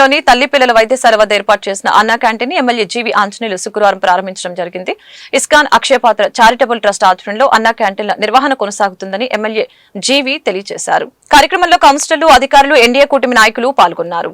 మండలంలోని తల్లి పిల్లల వైద్యశాల వద్ద ఏర్పాటు చేసిన అన్నా క్యాంటీన్ ఎమ్మెల్యే జీవి ఆంజనేయులు శుక్రవారం ప్రారంభించడం జరిగింది. ఇస్కాన్ అక్షయపాత్ర చారిటబుల్ ట్రస్ట్ ఆధ్వర్యంలో అన్నా క్యాంటీన్ల నిర్వహణ కొనసాగుతుందని ఎమ్మెల్యే జీవి తెలియజేశారు. కార్యక్రమంలో కౌన్సిలర్లు అధికారులు ఎన్డీఏ కూటమి నాయకులు పాల్గొన్నారు.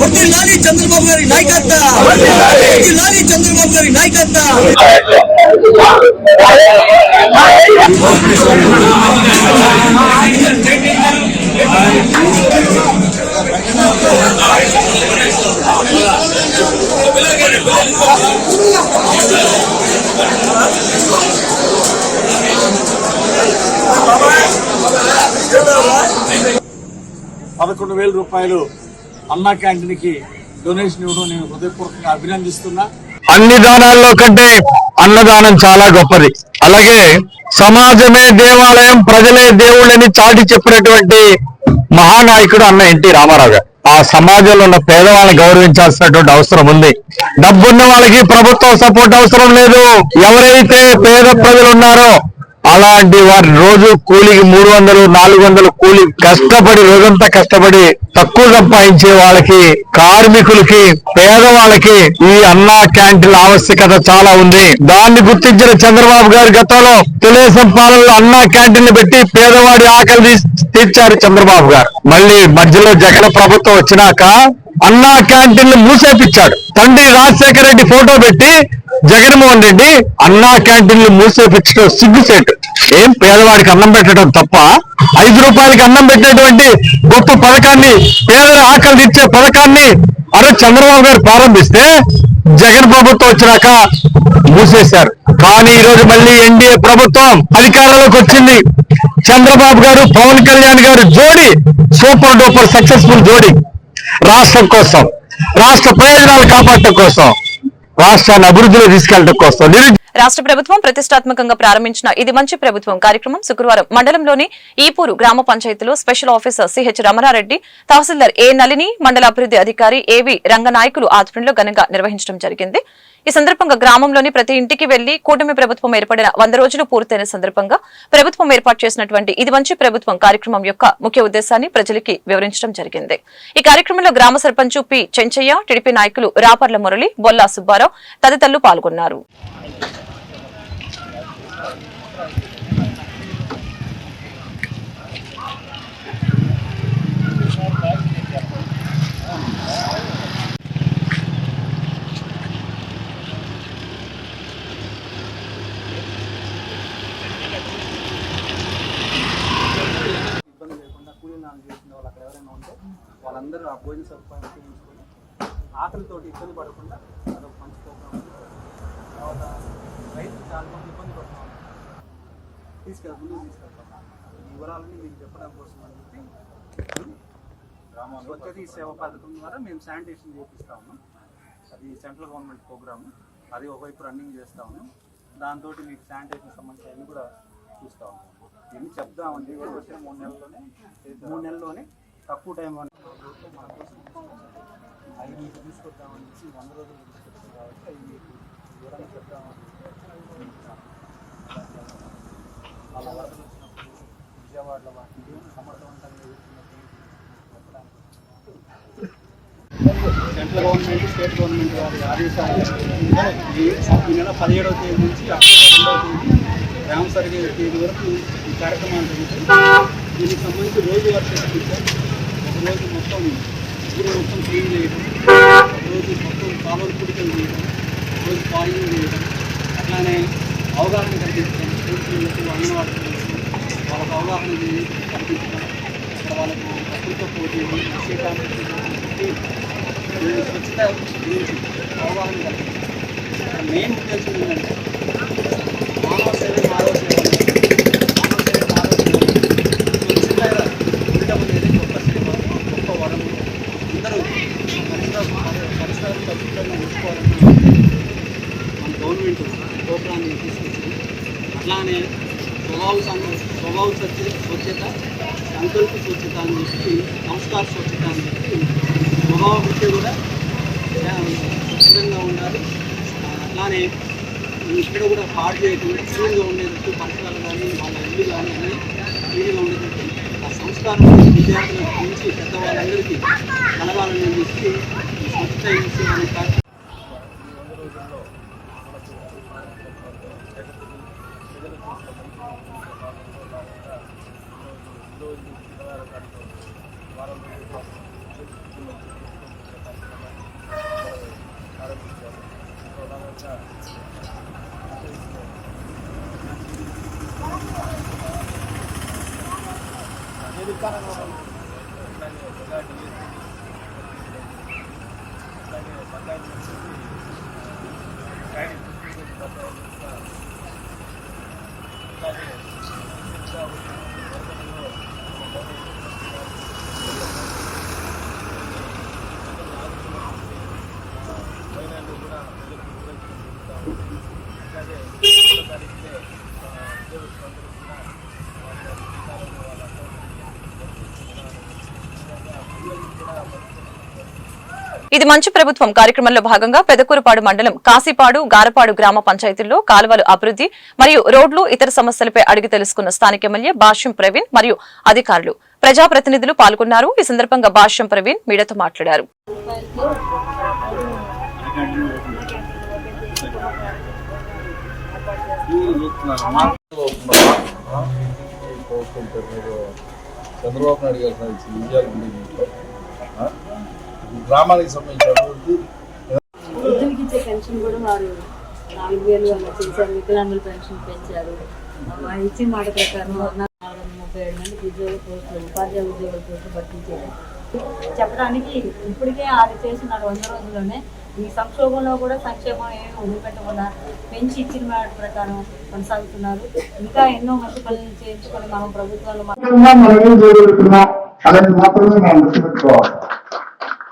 వర్ధిల్లాలి చంద్రబాబు గారి నాయకత్వం వర్ధిల్లాలి చంద్రబాబు గారి నాయకత్వం పదకొండు వేల రూపాయలు అన్నా క్యాంటీన్కి డొనేషన్ ఇవ్వడం నేను హృదయపూర్వకంగా అభినందిస్తున్నా. అన్ని దానాల్లో కంటే అన్నదానం చాలా గొప్పది. అలాగే సమాజమే దేవాలయం ప్రజలే దేవుళ్ళని చాటి చెప్పినటువంటి మహానాయకుడు అన్న ఎన్టీ రామారావు గారు. ఆ సమాజంలో ఉన్న పేదవాళ్ళని గౌరవించాల్సినటువంటి అవసరం ఉంది. డబ్బున్న వాళ్ళకి ప్రభుత్వం సపోర్ట్ అవసరం లేదు. ఎవరైతే పేద ప్రజలు ఉన్నారో అలాంటి వారి రోజు కూలికి మూడు వందలు నాలుగు వందలు కూలి కష్టపడి రోజంతా కష్టపడి తక్కువ సంపాదించే వాళ్ళకి కార్మికులకి పేదవాళ్ళకి ఈ అన్నా క్యాంటీన్ ఆవశ్యకత చాలా ఉంది. దాన్ని గుర్తించిన చంద్రబాబు గారు గతంలో తెలుగుదేశం పాలనలో అన్నా క్యాంటీన్ పెట్టి పేదవాడి ఆకలి తీర్చారు చంద్రబాబు గారు. మళ్ళీ మధ్యలో జగన్ ప్రభుత్వం వచ్చినాక అన్నా క్యాంటీన్ మూసేపించాడు తండ్రి రాజశేఖర రెడ్డి ఫోటో పెట్టి జగన్మోహన్ రెడ్డి అన్నా క్యాంటీన్లు మూసేపించడం సిగ్గుసేటు ఏం పేదవాడికి అన్నం పెట్టడం తప్ప ఐదు రూపాయలకి అన్నం పెట్టేటువంటి గొప్ప పథకాన్ని పేదల ఆకలి తీర్చే పథకాన్ని అరే చంద్రబాబు గారు ప్రారంభిస్తే జగన్ ప్రభుత్వం వచ్చినాక మూసేశారు. కానీ ఈ రోజు మళ్ళీ ఎన్డీఏ ప్రభుత్వం అధికారంలోకి వచ్చింది. చంద్రబాబు గారు పవన్ కళ్యాణ్ గారు జోడి సూపర్ డూపర్ సక్సెస్ఫుల్ జోడి. రాష్ట్రం కోసం రాష్ట్ర ప్రయోజనాలు కాపాడటం కోసం రాష్ట్రాన్ని అభివృద్ధిలో తీసుకెళ్ళడం కోసం నిరుద్యోగ రాష్ట్ర ప్రభుత్వం ప్రతిష్టాత్మకంగా ప్రారంభించిన ఇది మంచి ప్రభుత్వం కార్యక్రమం శుక్రవారం మండలంలోని ఈపూరు గ్రామ పంచాయతీలో special officer CH Ramanareddy tahsildar A Nalini మండల అభివృద్ధి అధికారి ఏవి రంగనాయకులు ఆధ్వర్యంలో ఘనంగా నిర్వహించడం జరిగింది. ఈ సందర్భంగా గ్రామంలోని ప్రతి ఇంటికి వెళ్ళి కూటమి ప్రభుత్వం ఏర్పడిన వంద రోజులు పూర్తయిన సందర్భంగా ప్రభుత్వం ఏర్పాటు చేసినటువంటి ఇది మంచి ప్రభుత్వం కార్యక్రమం యొక్క ముఖ్య ఉద్దేశాన్ని ప్రజలకి వివరించడం జరిగింది. ఈ కార్యక్రమంలో గ్రామ సర్పంచ్ పి చెంచయ్య టీడీపీ నాయకులు రాపర్ల మురళి బొల్లా సుబ్బారావు తదితరులు పాల్గొన్నారు ఇబ్బంది లేకుండా కూలీ నాలుగు చేసిన వాళ్ళు అక్కడ ఎవరైనా ఉంటే వాళ్ళందరూ ఆ భోజన సదుపాయం ఉపయోగించుకొని ఆకలితోటి ఇబ్బంది పడకుండా అదొక మంచి ప్రోగ్రామ్. తర్వాత రైతులు చాలా మంది ఇబ్బంది పడుతున్నారు. తీసుకెళ్ళి ముందుకు తీసుకెళ్తాం ఈ వివరాలని మీకు చెప్పడం కోసం అని చెప్పి స్వచ్ఛతీ సేవ పథకం ద్వారా మేము శానిటేషన్ చేపిస్తాము అది సెంట్రల్ గవర్నమెంట్ ప్రోగ్రాము. అది ఒకవైపు రన్నింగ్ చేస్తా ఉన్నాం. దాంతో మీకు శానిటేషన్ సంబంధించి అన్ని కూడా చూస్తా ఉన్నాం. ఇవన్నీ చెప్దామండి. ఇవి వచ్చిన మూడు నెలల్లోనే మూడు నెలల్లోనే తక్కువ అవి మీకు తీసుకొద్దామని చెప్పి వంద రోజులు కాబట్టి అవి మీకు వివరంగా అలా వరదలు వచ్చినప్పుడు విజయవాడలో వాటిని సమర్థవంతంగా ఎదుర్కొన్నప్పుడు సెంట్రల్ గవర్నమెంట్ స్టేట్ గవర్నమెంట్ వారి ఆదేశాలు ఈ నెల పదిహేడవ తేదీ నుంచి అక్టోబర్ రెండవ తేదీ గ్రామ సర్వే తేదీ వరకు ఈ కార్యక్రమాలు జరుగుతాయి దీనికి సంబంధించి రోజు వర్షం రోజు మొత్తం ఊరు మొత్తం క్లీన్ చేయడం రోజు మొత్తం కాలువలు పుడికలు చేయడం రోజు పాయింగ్ చేయడం అట్లానే అవగాహన కల్పించడం స్కూల్ పిల్లలకు అంగన్వాడీ వాళ్ళకు అవగాహన కల్పించడం అక్కడ వాళ్ళకు ప్రకృతితో పోటీలు విషయ స్వచ్ఛత గురించి అవగాహన కల్పించడం. మెయిన్ ఉద్దేశం ఏంటంటే మానవ సేవ మానవ సేవ మానవ సేవ స్వచ్ఛత ఉండడం అనేది గొప్ప సేవ గొప్ప వరం మన గవర్నమెంట్ ప్రోగ్రామ్ని తీసుకొచ్చింది అట్లానే స్వభావ స్వభావ స్వచ్ఛ స్వచ్ఛత సంకల్ప స్వచ్ఛత అని చెప్పి సంస్కార స్వచ్ఛత అని చెప్పి స్వభావ విద్య కూడా స్వచ్ఛంగా ఉండాలి అట్లానే ఇక్కడ కూడా పాడు చేయకుండా క్లీన్గా ఉండేటట్టు పరిసరాలు కానీ వాళ్ళ ఇల్లు కానీ అన్నీ క్లీన్గా ఉండేటట్టు ఆ సంస్కారం విద్యార్థులకు నుంచి పెద్దవాళ్ళందరికీ కలగాలని చెప్పి ఈ స్వచ్ఛత ఇన్స్టిట్యూట్ అనే ఇది మంచి ప్రభుత్వం. కార్యక్రమంలో భాగంగా పెదకూరుపాడు మండలం కాశీపాడు గారపాడు గ్రామ పంచాయతీల్లో కాలువలు అభివృద్ధి మరియు రోడ్లు ఇతర సమస్యలపై అడిగి తెలుసుకున్న స్థానిక ఎమ్మెల్యే భాష్యం ప్రవీణ్ మరియు అధికారులు ప్రజాప్రతినిధులు పాల్గొన్నారు. ఈ సందర్భంగా భాష్యం ప్రవీణ్ మీడియాతో మాట్లాడారు. చంద్రబాబు నాయుడు గారు విజయాలు ఉన్నాయి దీంట్లో. ఆ? ఈ గ్రామానికి సంబంధించిన అభివృద్ధి. వృద్ధులకి ఇచ్చే పెన్షన్ కూడా వారు నాలుగు వేలు అలా చేశారు వికలాంగుల పెన్షన్ పెంచారు. ఆ ఇచ్చిన మాట ప్రకారం నాలుగు ముప్పై ఏడు మంది ఉద్యోగ పోస్టులు ఉపాధ్యాయ పోస్టులు చెప్పడానికి ఇప్పటికే ఆరు చేస్తున్నారు వంద రోజుల్లోనే ఈ సంక్షోభంలో కూడా సంక్షేమం ఏమి వదిలిపెట్టకుండా పెంచి ఇచ్చిన మాట ప్రకారం కొనసాగుతున్నారు. ఇంకా ఎన్నో మంచి పనులు చేయించుకొని మనం ప్రభుత్వాలు మాత్రమే మనం గుర్తుపెట్టుకోవాలి.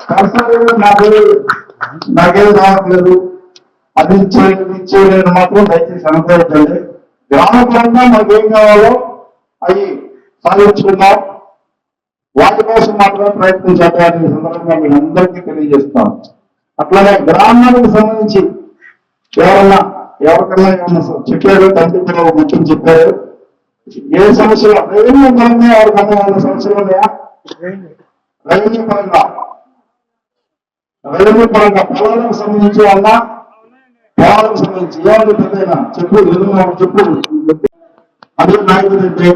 పర్సనల్గా నాకు నాకేం రావట్లేదు. అది ఇచ్చేది ఇచ్చేయలేదు మాత్రం దయచేసి అనుకోవద్దండి. గ్రామ పరంగా మనకు కావాలో అవి సాధించుకుందాం. వాటి కోసం మాత్రమే ప్రయత్నం చేద్దామని సందర్భంగా మీ అందరికీ తెలియజేస్తాం అట్లాగే గ్రామానికి సంబంధించి ఎవరన్నా ఎవరికన్నా ఏమన్నా చెప్పారు? తండ్రి పిల్లలు ముఖ్యం చెప్పారు. ఏ సమస్యలు రెవెన్యూ పరంగా ఎవరికన్నా ఏమైనా సమస్యలు ఉన్నాయా? రెవెన్యూ పరంగా. రెవెన్యూ పరంగా పొలాలకు సంబంధించి వల్ల పొలాలకు సంబంధించి ఏమైనా పెద్దయినా చెప్పు ఏదైనా చెప్పు. అదే నాయకుడు అంటే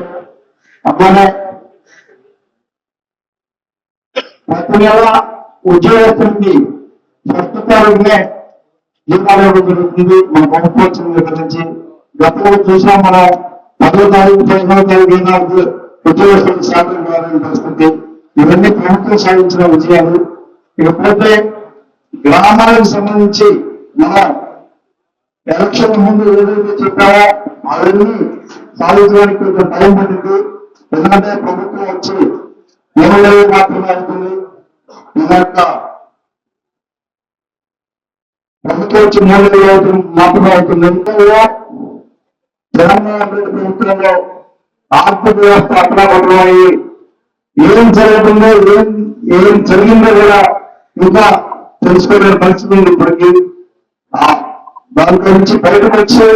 అట్లానే ప్రతి నెల ఉద్యోగస్తులకి ఫస్ట్ తారీఖునే జీతాలు జరుగుతుంది. మన ప్రభుత్వం వచ్చిన దగ్గర నుంచి గతంలో చూసాం మనం పదో తారీఖు పదిహేనో తారీఖు ఏనాడు ఉద్యోగస్తులకు శాతం కావాలని పరిస్థితి. ఇవన్నీ ప్రభుత్వం సాధించిన విజయాలు. ఇకపోతే గ్రామాలకు సంబంధించి మన ఎలక్షన్ ముందు ఏదైతే చెప్పామో అవన్నీ సాధించడానికి కొంచెం టైం పడింది ఎందుకంటే ప్రభుత్వం వచ్చి ఎమ్మెల్యే మాత్రమే అవుతుంది. మన యొక్క ప్రభుత్వం వచ్చి మూడు అవుతుంది మాత్రమే అవుతుంది. ఇంకా తెలంగాణ ప్రభుత్వంలో ఆర్థిక వ్యవస్థ అక్కడ పడుతున్నాయి ఏం జరుగుతుందో ఏం ఏం జరిగిందో కూడా ఇంకా తెలుసుకోలేని పరిస్థితి ఉంది ఇప్పటికీ. ఆ నుంచి బయటకు వచ్చి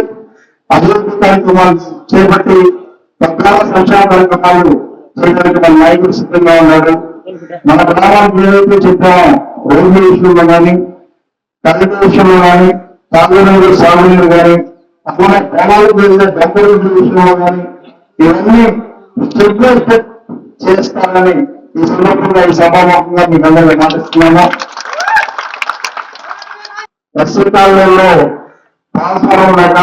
అభివృద్ధి కార్యక్రమాలు చేపట్టి ప్రధాన సంక్షేమ కార్యక్రమాలు చేయడానికి మన నాయకులు సిద్ధంగా ఉన్నారు. మన గ్రామానికి ఏదైతే చెప్పామో రోడ్ల విషయంలో కానీ కరెంటు విషయంలో కానీ తాగునీరు సాగునీరు కానీ అట్లనే గ్రామాలకు వెళ్ళే డంపర్ విషయంలో కానీ ఇవన్నీ స్టెప్ బై స్టెప్ చేస్తానని ఈ సందర్భంగా ఈ సభాముఖంగా మీకు అందరికీ మాటిస్తున్నాను కాలంలో ట్రాన్స్ఫార్మర్ లేక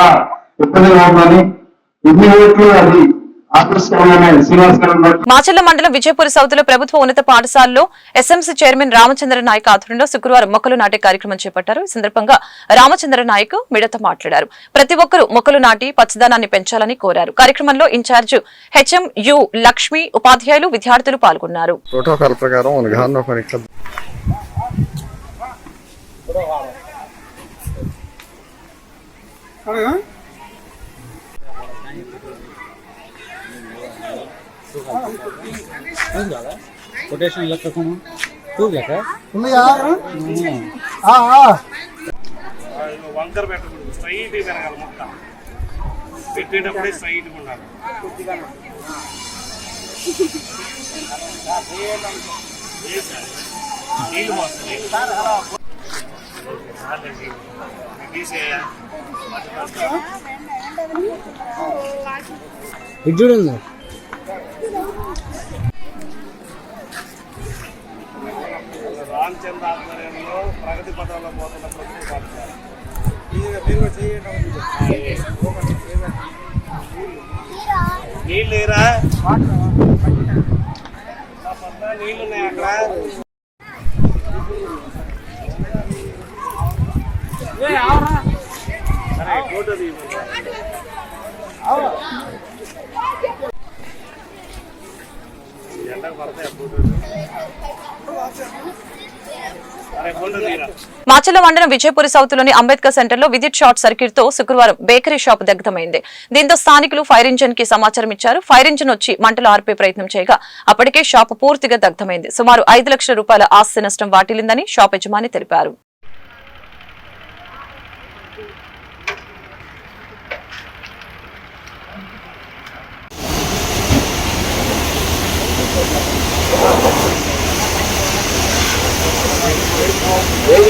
ఇబ్బందిగా ఉందని ఇమ్మీడియట్లీ అది మాచర్ల మండలం విజయపూర్ సౌత్లో ప్రభుత్వ ఉన్నత పాఠశాలలో ఎస్ఎంసీ చైర్మన్ రామచంద్ర నాయక్ ఆధ్వర్యంలో శుక్రవారం మొక్కలు నాటే కార్యక్రమం చేపట్టారు. ఈ సందర్భంగా రామచంద్ర నాయక్ మీడియాతో మాట్లాడారు. ప్రతి ఒక్కరూ మొక్కలు నాటి పచ్చదనాన్ని పెంచాలని కోరారు. కార్యక్రమంలో ఇన్ఛార్జ్ హెచ్ఎం యు లక్ష్మి ఉపాధ్యాయులు విద్యార్థులు పాల్గొన్నారు. ప్రోటోకాల్ ప్రకారం కొటేషన్ లెక్క టూ లెక్క వంకర పెట్టకూడదు స్ట్రైట్ పెరగాలి మొత్తం. పెట్టేటప్పుడే స్ట్రైట్ ఉండాలి? నీళ్ళు ఇది చూడండి రామచంద్ర ఆధ్వర్యంలో ప్రగతి పథంలో పోతున్న ప్రభుత్వ పాఠశాల నీళ్ళు లేరా? నీళ్ళు ఉన్నాయి అక్కడ. మాచల్ల మండలం విజయపురి సౌత్లోని అంబేద్కర్ సెంటర్లో విద్యుత్ షార్ట్ సర్క్యూట్తో శుక్రవారం బేకరీ షాప్ దగ్ధమైంది. దీంతో స్థానికులు ఫైర్ ఇంజిన్కి సమాచారం ఇచ్చారు. ఫైర్ ఇంజిన్ వచ్చి మంటలు ఆర్పే ప్రయత్నం చేయగా అప్పటికే షాప్ పూర్తిగా దగ్ధమైంది. సుమారు ఐదు లక్షల రూపాయల ఆస్తి నష్టం వాటిల్లిందని షాప్ యజమాని తెలిపారు.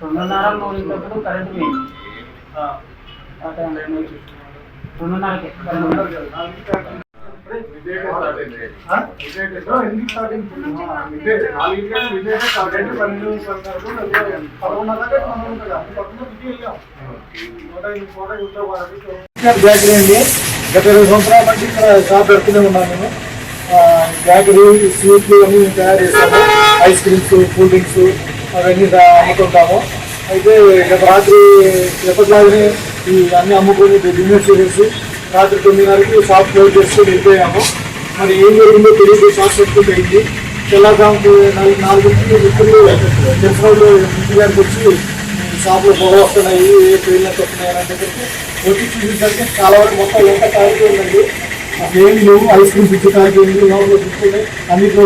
రెండున్నర మూడింటప్పుడు కరెంట్ పోయింది రెండున్నరకి. అండి గత ఇరవై సంవత్సరాల నుంచి ఇక్కడ షాప్ పెడుతూనే ఉన్నాను నేను ఆ, బేకరీ స్వీట్లు అన్ని మేము తయారు చేస్తాము ఐస్ క్రీమ్స్ కూల్ డ్రింక్స్ అవన్నీ అమ్ముకుంటాము అమ్ముతుంటాము. అయితే గత రాత్రి ఎప్పటిలాగానే ఈ అన్ని అమ్ముకొని బిజినెస్ చేసేసి రాత్రి తొమ్మిదిన్నరకి షాప్ క్లోజ్ చేసుకొని వెళ్ళిపోయాము. మరి ఏం జరిగిందో తెలియదు షాప్ పెట్టుకుని అయింది తెల్లవారు నాలుగు నాలుగింటికి మిత్రులు తెలిసిన వాళ్ళు ఇంటి గారికి వచ్చి షాప్లో పొగ వస్తున్నాయి ఏ పేర్లకు వస్తున్నాయి అని చెప్పి వచ్చి చూసేసరికి చాలా వరకు మొత్తం ఎంత కాలిపోయిందండి అసలు ఏమి లేవు ఐస్ క్రీమ్ పిచ్చి కాలిపోయింది లోపల చూసుకుంటే అన్నిట్లో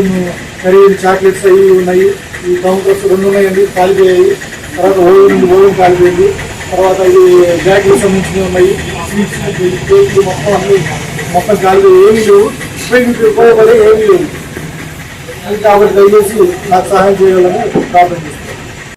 ఖరీదు చాక్లెట్స్ అవి ఉన్నాయి. ఈ కౌంటర్స్ రెండు ఉన్నాయండి కాలిపోయాయి తర్వాత ఓవెన్ ఓవెన్ కాలిపోయింది తర్వాత ఇది బ్యాగ్లకు సంబంధించినవి ఉన్నాయి. స్వీట్స్ కేక్లు మొత్తం అన్ని మొత్తం కాలిపోయి ఏమీ లేవు. ఉపయోగించి ఉపయోగపడే ఏమీ లేవు. అది కాబట్టి దయచేసి నాకు సహాయం చేయాలని ప్రార్థన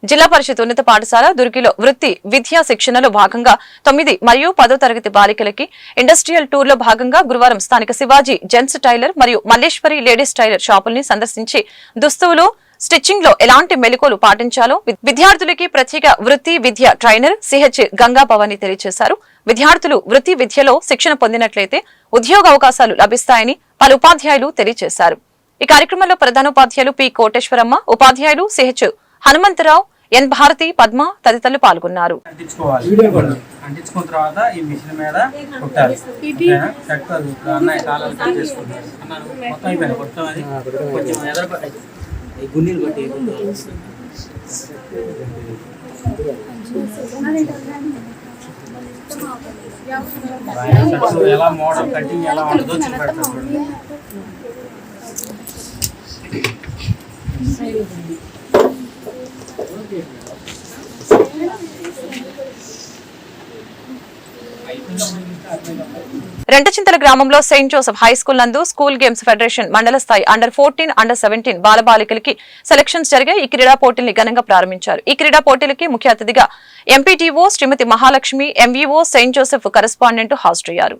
జిల్లా పరిషత్ ఉన్నత పాఠశాల దుర్గిలో వృత్తి విద్యా శిక్షణలో భాగంగా తొమ్మిది మరియు పదో తరగతి బాలికలకి ఇండస్ట్రియల్ టూర్లో భాగంగా గురువారం స్థానిక శివాజీ జెంట్స్ టైలర్ మరియు మల్లేశ్వరి లేడీస్ టైలర్ షాపుల్ని సందర్శించి దుస్తువులు స్టిచ్చింగ్లో ఎలాంటి మెలకువలు పాటించాలో విద్యార్థులకి ప్రత్యేక వృత్తి విద్య ట్రైనర్ సిహెచ్ గంగా భవాని తెలియజేశారు విద్యార్థులు వృత్తి విద్యలో శిక్షణ పొందినట్లయితే ఉద్యోగ అవకాశాలు లభిస్తాయని పలు ఉపాధ్యాయులు తెలియజేశారు ఈ కార్యక్రమంలో ప్రధానోపాధ్యాయులు పి కోటేశ్వరమ్మ ఉపాధ్యాయులు సిహెచ్ హనుమంతరావు ఎన్ భారతి పద్మ తదితరులు పాల్గొన్నారు. అంటించుకున్న తర్వాత ఈ మిషన్ మీద కుట్టాలి. అన్నయ్య కాలాలు కట్ చేసుకుంటారు అన్నారు. మొత్తం అయిపోయింది. మొత్తం అది. కొంచెం ఎదర ఈ గుండీలు బట్టి ఎలా మోడల్ కటింగ్ ఎలా చూపెడతారు. రెంటచింతల గ్రామంలో సెయింట్ జోసెఫ్ హై స్కూల్ నందు స్కూల్ గేమ్స్ ఫెడరేషన్ మండల స్థాయి అండర్ ఫోర్టీన్ అండర్ సెవెంటీన్ బాలబాలికలకి సెలక్షన్స్ జరిగాయి. ఈ క్రీడా పోటీల్ని ఘనంగా ప్రారంభించారు. ఈ క్రీడా పోటీలకి ముఖ్య అతిథిగా MPTO Srimati Mahalakshmi MVO saint Joseph correspondent హాజరయ్యారు.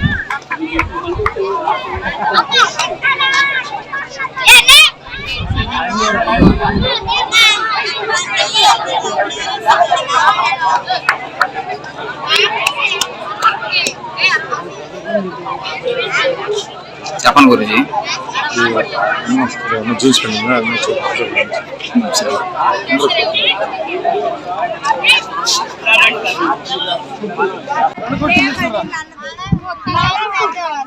జపాన్ గురించి జ్యూస్ పెట్టి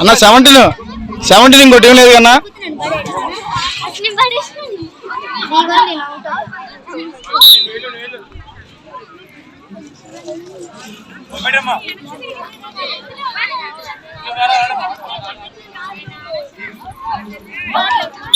అన్న సెవెంటీన్ సెవెంటీన్ ఇంకోటి ఏం లేదు కన్నా? మేడమ్మా. Oh,